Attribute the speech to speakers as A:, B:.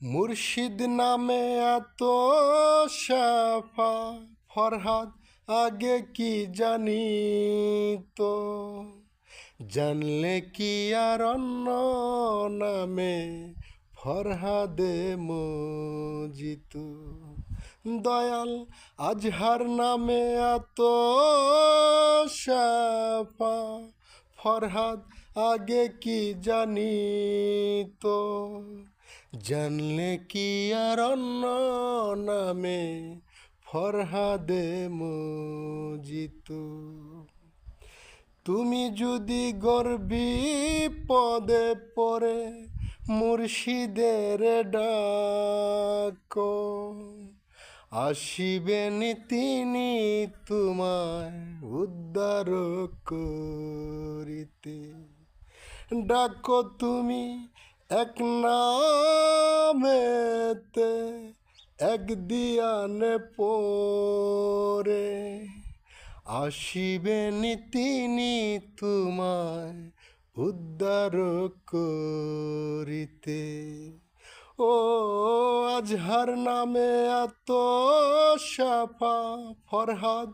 A: মুর্শিদ নামে এত সাফা ফরহাদ আগে কি জানি তো জানলে কি আর অন্য নামে ফরহাদে মজিত? দয়াল আজহার নামে এত সাফা ফরহাদ আগে কি জানি তো জানলে কি আর অন্য নামে ফরহাদে মজিত। তুমি যদি গর্বি পদে পড়ে মুর্শিদের ডাক আসিবেন তিনি তোমায় উদ্ধার করিতে। ডাকো তুমি এক নামেতে এক দিয়ানে পরে আসিবেন তিনি তোমায় উদ্ধার করিতে। ও আজহার নামে এত সাফা ফরহাদ